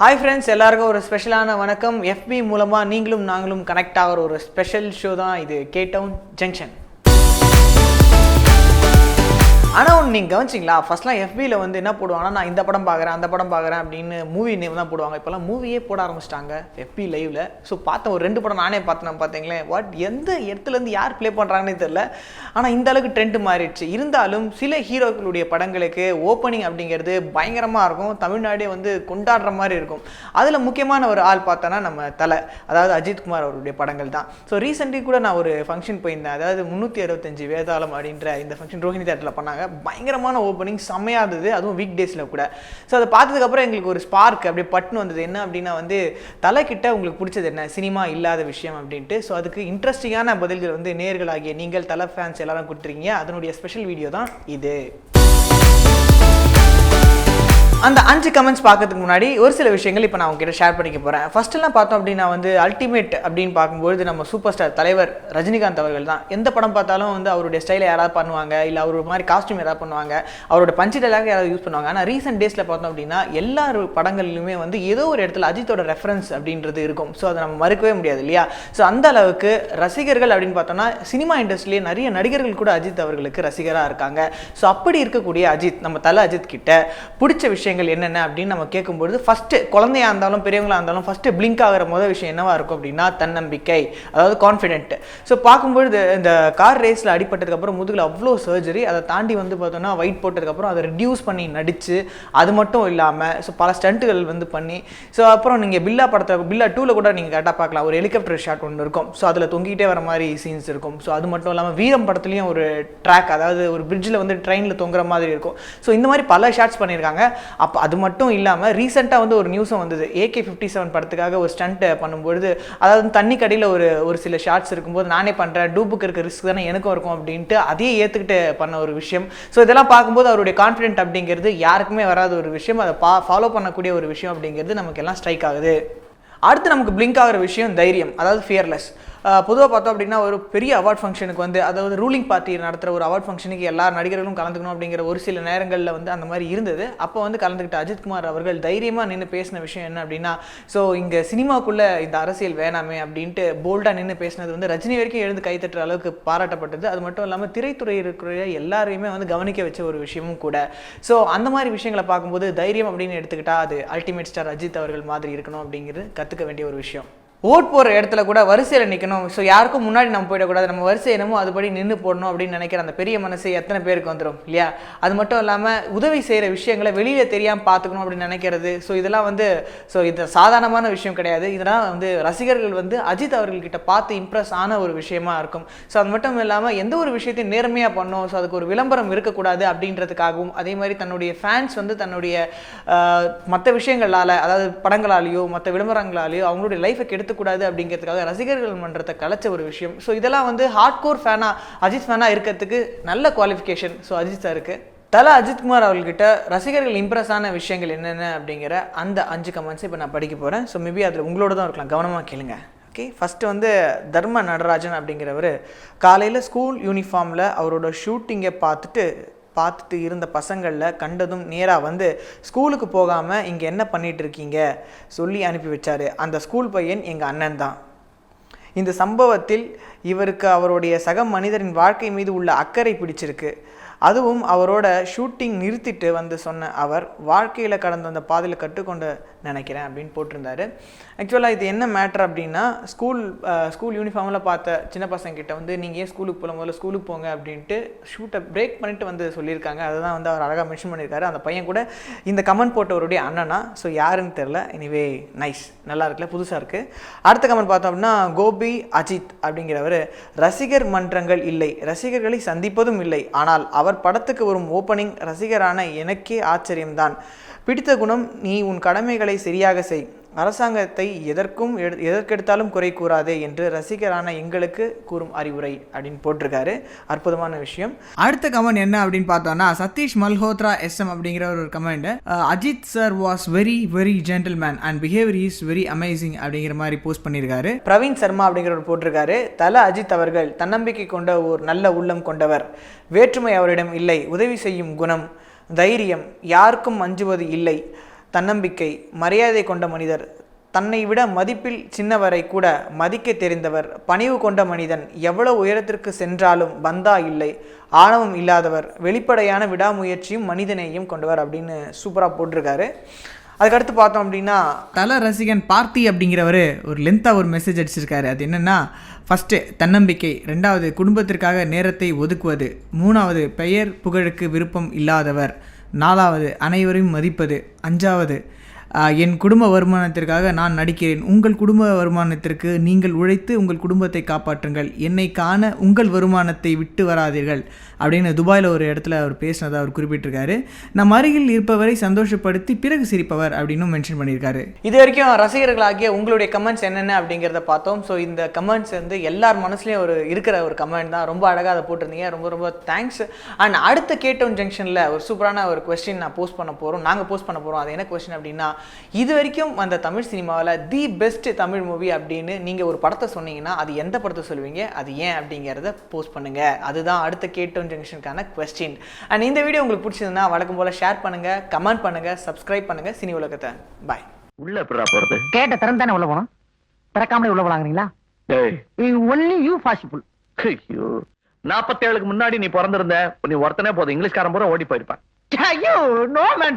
Hi friends எல்லாருக்கும் ஒரு ஸ்பெஷலான வணக்கம். எஃபி மூலமாக நீங்களும் நாங்களும் கனெக்ட் ஆகிற ஒரு ஸ்பெஷல் ஷோ தான் இது. கே டவுன் ஜங்ஷன் நீங்கள் கவனிச்சிங்களா? ஃபஸ்ட்லாம் எஃபியில் வந்து என்ன போடுவாங்கன்னா நான் இந்த படம் பார்க்குறேன் அந்த படம் பார்க்குறேன் அப்படின்னு மூவி நேம் தான் போடுவாங்க. இப்போலாம் மூவியே போட ஆரம்பிச்சிட்டாங்க எஃபி லைவில் ஸோ பார்த்தேன் ஒரு ரெண்டு படம் நானே பார்த்தேன் பார்த்தீங்களேன். வாட் எந்த இடத்துலேருந்து யார் ப்ளே பண்ணுறாங்கன்னு தெரியல. ஆனால் இந்த அளவுக்கு ட்ரெண்ட் மாறிடுச்சு. இருந்தாலும் சில ஹீரோக்களுடைய படங்களுக்கு ஓப்பனிங் அப்படிங்கிறது பயங்கரமாக இருக்கும். தமிழ்நாடே வந்து கொண்டாடுற மாதிரி இருக்கும். அதில் முக்கியமான ஒரு ஆள் பார்த்தோன்னா நம்ம தலை அதாவது அஜித் குமார் அவருடைய படங்கள் தான். ஸோ ரீசெண்ட்லி கூட நான் ஒரு ஃபங்க்ஷன் போயிருந்தேன். அதாவது முந்நூற்றி அறுபத்தஞ்சு வேதாளம் அப்படின்ற இந்த ஃபங்க்ஷன் ரோஹிணி தேட்டரில் பண்ணாங்க. பயங்கர பயங்கரமான ஓப்பனிங் செம்மையாக இருந்தது. அதுவும் வீக் டேஸில் கூட. ஸோ அதை பார்த்ததுக்கப்புறம் எங்களுக்கு ஒரு ஸ்பார்க் அப்படியே பட்டுன்னு வந்தது. என்ன அப்படின்னா வந்து தலைக்கிட்ட உங்களுக்கு பிடிச்சது என்ன? சினிமா இல்லாத விஷயம் அப்படின்ட்டு. ஸோ அதுக்கு இன்ட்ரெஸ்டிங்கான பதில்கள் வந்து நேர்களாகிய நீங்கள் தலை ஃபேன்ஸ் எல்லாரும் கொடுத்துருக்கீங்க. அதனுடைய ஸ்பெஷல் வீடியோ தான் இது. அந்த அஞ்சு கமெண்ட்ஸ் பார்க்கறதுக்கு முன்னாடி ஒரு சில விஷயங்கள் இப்போ நான் உங்ககிட்ட ஷேர் பண்ணிக்க போகிறேன் ஃபஸ்ட்டெல்லாம் பார்த்தோம் அப்படின்னா வந்து அல்டிமேட் அப்படின்னு பார்க்கும்போது நம்ம சூப்பர் ஸ்டார் தலைவர் ரஜினிகாந்த் அவர்கள் தான். எந்த படம் பார்த்தாலும் வந்து அவருடைய ஸ்டைலை யாராவது பண்ணுவாங்க இல்லை அவர் ஒரு மாதிரி காஸ்டியூம் யாராவது பண்ணுவாங்க அவரோட பஞ்சு டைலாக் யாராவது யூஸ் பண்ணுவாங்க. ஆனால் ரீசெண்ட் டேஸில் பார்த்தோம் அப்படின்னா எல்லா படங்கள்லையுமே வந்து ஏதோ ஒரு இடத்துல அஜித்தோட ரெஃபரன்ஸ் அப்படின்றது இருக்கும். ஸோ அதை நம்ம மறுக்கவே முடியாது இல்லையா? ஸோ அந்த அளவுக்கு ரசிகர்கள் அப்படின்னு பார்த்தோம்னா சினிமா இண்டஸ்ட்ரியிலே நிறைய நடிகர்கள் கூட அஜித் அவர்களுக்கு ரசிகராக இருக்காங்க. ஸோ அப்படி இருக்கக்கூடிய அஜித் நம்ம தலை அஜித் கிட்ட பிடிச்ச விஷயம் விஷயங்கள் என்னென்ன அப்படின்னு நம்ம கேட்கும்பொழுது ஃபஸ்ட்டு குழந்தையா இருந்தாலும் பெரியவங்களா இருந்தாலும் ஃபஸ்ட்டு பிளிங்க் ஆகிற முதல் விஷயம் என்னவா இருக்கும் அப்படின்னா தன்னம்பிக்கை அதாவது கான்ஃபிடென்ட் ஸோ பார்க்கும்பொழுது இந்த கார் ரேஸில் அடிபட்டதுக்கப்புறம் முதுகில் அவ்வளோ சர்ஜரி அதை தாண்டி வந்து பார்த்தோன்னா ஒயிட் போட்டதுக்கப்புறம் அதை ரிடியூஸ் பண்ணி நடித்து அது மட்டும் இல்லாமல் ஸோ பல ஸ்டண்ட்டுகள் வந்து பண்ணி ஸோ அப்புறம் நீங்கள் பில்லா படத்தில் பில்லா டூவில் கூட நீங்கள் கரெக்டாக பார்க்கலாம். ஒரு ஹெலிகாப்டர் ஷாட் ஒன்று இருக்கும். ஸோ அதில் தொங்கிட்டே வர மாதிரி சீன்ஸ் இருக்கும். ஸோ அது மட்டும் இல்லாமல் வீரம் படத்துலையும் ஒரு ட்ராக் அதாவது ஒரு பிரிட்ஜில் வந்து ட்ரெயினில் தொங்குற மாதிரி இருக்கும். ஸோ இந்த மாதிரி பல ஷாட்ஸ் பண்ணியிருக்காங்க. அப்போ அது மட்டும் இல்லாமல் ரீசெண்டாக வந்து ஒரு நியூஸும் வந்தது. ஏகே ஃபிஃப்டி செவன் படத்துக்காக ஒரு ஸ்டண்ட் பண்ணும்பொழுது அதாவது தண்ணி கடையில் ஒரு ஒரு சில ஷார்ட்ஸ் இருக்கும்போது நானே பண்ணுறேன் டூப்புக்கு இருக்க ரிஸ்க் தானே எனக்கும் இருக்கும் அப்படின்ட்டு அதையே ஏற்றுக்கிட்டு பண்ண ஒரு விஷயம். ஸோ இதெல்லாம் பார்க்கும்போது அவருடைய கான்ஃபிடென்ட் அப்படிங்கிறது யாருக்குமே வராத ஒரு விஷயம். அதை பா ஃபாலோ பண்ணக்கூடிய ஒரு விஷயம் அப்படிங்கிறது நமக்கு எல்லாம் ஸ்ட்ரைக் ஆகுது. அடுத்து நமக்கு பிளிங்க் ஆகிற விஷயம் தைரியம் அதாவது ஃபியர்லெஸ் பொதுவாக பார்த்தோம் அப்படின்னா ஒரு பெரிய அவார்ட் ஃபங்க்ஷனுக்கு வந்து அதாவது ரூலிங் பார்ட்டி நடத்துகிற ஒரு அவார்ட் ஃபங்க்ஷனுக்கு எல்லா நடிகர்களும் கலந்துக்கணும் அப்படிங்கிற ஒரு சில நேரங்களில் வந்து அந்த மாதிரி இருந்தது. அப்போ வந்து கலந்துக்கிட்ட அஜித்குமார் அவர்கள் தைரியமாக நின்று பேசின விஷயம் என்ன அப்படின்னா ஸோ இங்கே சினிமாக்குள்ளே இந்த அரசியல் வேணாமே அப்படின்ட்டு போல்டாக நின்று பேசினது வந்து ரஜினி வரைக்கும் எழுந்து கைத்தட்டுற அளவுக்கு பாராட்டப்பட்டது. அது மட்டும் இல்லாமல் திரைத்துறை இருக்கிற எல்லாரையுமே வந்து கவனிக்க வச்ச ஒரு விஷயமும் கூட. ஸோ அந்த மாதிரி விஷயங்களை பார்க்கும்போது தைரியம் அப்படின்னு எடுத்துக்கிட்டால் அது அல்டிமேட் ஸ்டார் அஜித் அவர்கள் மாதிரி இருக்கணும் அப்படிங்கிறது கற்றுக்க வேண்டிய ஒரு விஷயம். ஓட் போகிற இடத்துல கூட வரிசையில் நிற்கணும் ஸோ யாருக்கும் முன்னாடி நம்ம போயிடக்கூடாது. நம்ம வரிசை என்னமோ அதுபடி நின்று போடணும் அப்படின்னு நினைக்கிற அந்த பெரிய மனசு எத்தனை பேருக்கு வந்துடும் இல்லையா? அது மட்டும் இல்லாமல் உதவி செய்கிற விஷயங்களை வெளியில் தெரியாமல் பார்த்துக்கணும் அப்படின்னு நினைக்கிறது. ஸோ இதெல்லாம் வந்து ஸோ இது சாதாரணமான விஷயம் கிடையாது. இதெல்லாம் வந்து ரசிகர்கள் வந்து அஜித் அவர்கள்கிட்ட பார்த்து இம்ப்ரெஸ் ஆன ஒரு விஷயமா இருக்கும். ஸோ அது மட்டும் இல்லாமல் எந்த ஒரு விஷயத்தையும் நேர்மையாக பண்ணணும் ஸோ அதுக்கு ஒரு விளம்பரம் இருக்கக்கூடாது அப்படின்றதுக்காகவும் அதே மாதிரி தன்னுடைய ஃபேன்ஸ் வந்து தன்னுடைய மற்ற விஷயங்களால் அதாவது படங்களாலேயோ மற்ற விளம்பரங்களாலேயோ அவங்களுடைய லைஃபை கெடுத்து எடுத்துக்கூடாது அப்படிங்கிறதுக்காக ரசிகர்கள் மன்றத்தை கலைச்ச ஒரு விஷயம். ஸோ இதெல்லாம் வந்து ஹார்ட் கோர் ஃபேனாக அஜித் ஃபேனாக இருக்கிறதுக்கு நல்ல குவாலிஃபிகேஷன் ஸோ அஜித் சாருக்கு தல அஜித்குமார் அவர்கிட்ட ரசிகர்கள் இம்ப்ரெஸ் ஆன விஷயங்கள் என்னென்ன அப்படிங்கிற அந்த அஞ்சு கமெண்ட்ஸ் இப்போ நான் படிக்க போகிறேன் ஸோ மேபி அதில் உங்களோட தான் இருக்கலாம். கவனமாக கேளுங்க. ஓகே ஃபஸ்ட்டு வந்து தர்ம நடராஜன் அப்படிங்கிறவர் காலையில் ஸ்கூல் யூனிஃபார்மில் அவரோட ஷூட்டிங்கை பார்த்துட்டு பார்த்துட்டு இருந்த பசங்களில் கண்டதும் நேராக வந்து ஸ்கூலுக்கு போகாமல் இங்கே என்ன பண்ணிகிட்டு இருக்கீங்க சொல்லி அனுப்பி வச்சார். அந்த ஸ்கூல் பையன் எங்கள் அண்ணன் தான். இந்த சம்பவத்தில் இவருக்கு அவருடைய சக மனிதரின் வாழ்க்கை மீது உள்ள அக்கறை பிடிச்சிருக்கு. அதுவும் அவரோட ஷூட்டிங் நிறுத்திட்டு வந்து சொன்ன அவர் வாழ்க்கையில் கடந்த அந்த பாதையில் கற்றுக்கொண்டு நினைக்கிறேன் அப்படின்னு போட்டிருந்தாரு. ஆக்சுவலாக இது என்ன மேட்ரு அப்படின்னா ஸ்கூல் ஸ்கூல் யூனிஃபார்மில் பார்த்த சின்ன பசங்கிட்ட வந்து நீங்கள் ஏன் ஸ்கூலுக்கு போகல முதல்ல ஸ்கூலுக்கு போங்க அப்படின்ட்டு ஷூட்டை பிரேக் பண்ணிட்டு வந்து சொல்லியிருக்காங்க. அதுதான் வந்து அவர் அழகாக மென்ஷன் பண்ணியிருக்காரு. அந்த பையன் கூட இந்த கமெண்ட் போட்டவருடைய அண்ணனா? ஸோ யாருன்னு தெரில எனிவே நைஸ் நல்லா இருக்குல்ல? புதுசாக இருக்குது அடுத்த கமெண்ட் பார்த்தோம் அப்படின்னா கோபி அஜித் அப்படிங்கிறவர் ரசிகர் மன்றங்கள் இல்லை. ரசிகர்களை சந்திப்பதும் இல்லை. ஆனால் அவர் படத்துக்கு வரும் ஓப்பனிங் ரசிகரான எனக்கே ஆச்சரியம்தான். பிடித்த குணம் நீ உன் கடமைகளை சரியாக செய். அரசாங்கத்தை எதற்கும் எதற்கெடுத்தாலும் குறை கூறாதே என்று ரசிகரான எங்களுக்கு கூறும் அறிவுரை அப்படின்னு போட்டிருக்காரு. அற்புதமான விஷயம். அடுத்த கமெண்ட் என்ன அப்படின்னு பார்த்தோம்னா சதீஷ் மல்ஹோத்ரா எஸ்எம் அப்படிங்கிற ஒரு comment Ajith sir was very very gentleman and behaviour is very amazing அப்படிங்கிற மாதிரி போஸ்ட் பண்ணியிருக்காரு பிரவீன் சர்மா அப்படிங்கிறவர் போட்டிருக்காரு. தல அஜித் அவர்கள் தன்னம்பிக்கை கொண்ட ஒரு நல்ல உள்ளம் கொண்டவர். வேற்றுமை அவரிடம் இல்லை. உதவி செய்யும் குணம் தைரியம் யாருக்கும் அஞ்சுவது இல்லை. தன்னம்பிக்கை மரியாதை கொண்ட மனிதர். தன்னை விட மதிப்பில் சின்னவரை கூட மதிக்க தெரிந்தவர் பணிவு கொண்ட மனிதன் எவ்வளவு உயரத்திற்கு சென்றாலும் பந்தா இல்லை ஆணவம் இல்லாதவர் வெளிப்படையான விடாமுயற்சியும் மனிதனையும் கொண்டவர் அப்படின்னு சூப்பராக போட்டிருக்காரு. அதுக்கடுத்து பார்த்தோம் அப்படின்னா தல ரசிகன் பார்த்தி அப்படிங்கிறவர் ஒரு லென்த்தாக ஒரு மெசேஜ் அடிச்சிருக்காரு. அது என்னென்னா ஃபஸ்ட்டு தன்னம்பிக்கை ரெண்டாவது குடும்பத்திற்காக நேரத்தை ஒதுக்குவது மூணாவது பெயர் புகழுக்கு விருப்பம் இல்லாதவர். நாலாவது அனைவரையும் மதிப்பது. அஞ்சாவது என் குடும்ப வருமானத்திற்காக நான் நடிக்கிறேன். உங்கள் குடும்ப வருமானத்திற்கு நீங்கள் உழைத்து உங்கள் குடும்பத்தை காப்பாற்றுங்கள். என்னை காண உங்கள் வருமானத்தை விட்டு வராதீர்கள். அப்படின்னு துபாயில் ஒரு இடத்துல அவர் பேசினதை அவர் குறிப்பிட்டிருக்காரு. நம் அருகில் இருப்பவரை சந்தோஷப்படுத்தி பிறகு சிரிப்பவர் அப்படின்னு மென்ஷன் பண்ணியிருக்காரு. இது வரைக்கும் ரசிகர்களாகிய உங்களுடைய கமெண்ட்ஸ் என்னென்ன அப்படிங்கிறத பார்த்தோம். ஸோ இந்த கமெண்ட்ஸ் வந்து எல்லார் மனசுலையும் ஒரு இருக்கிற ஒரு கமெண்ட் தான். ரொம்ப அழகாக அதை போட்டிருந்தீங்க. ரொம்ப ரொம்ப தேங்க்ஸ் அண்ட் அடுத்த கேட்டோன் ஜங்ஷனில் ஒரு சூப்பரான ஒரு கொஸ்டின் நான் போஸ்ட் பண்ண போகிறோம் நாங்கள் போஸ்ட் பண்ண போகிறோம் அது என்ன கொஸ்டின் அப்படின்னா இது வரைக்கும் அந்த தமிழ் சினிமாவில் தி பெஸ்ட் தமிழ் மூவி அப்படின்னு நீங்கள் ஒரு படத்தை சொன்னீங்கன்னா அது எந்த படத்தை சொல்லுவீங்க? அது ஏன் அப்படிங்கிறத போஸ்ட் பண்ணுங்க. அதுதான் அடுத்த கேட்டோன் ஜங்ஷனுக்கான கொஸ்டின் அண்ட் இந்த வீடியோ உங்களுக்கு பிடிச்சதுன்னா வழக்கம் போல் ஷேர் பண்ணுங்க கமெண்ட் பண்ணுங்க சப்ஸ்கிரைப் பண்ணுங்க. சினி உலகத்தை. பாய் உள்ள போறது? கேட்ட திறந்தானே உள்ள போனோம்? திறக்காமலே உள்ள போலாங்கிறீங்களா? டேய் ஒன்லி யூ பாசிபிள் ஐயோ. நாப்பத்தேழுக்கு முன்னாடி நீ பிறந்திருந்த நீ ஒருத்தனே போதும். இங்கிலீஷ்காரன் பூரா ஓடி போயிருப்பான். ஐயோ நோ மேன்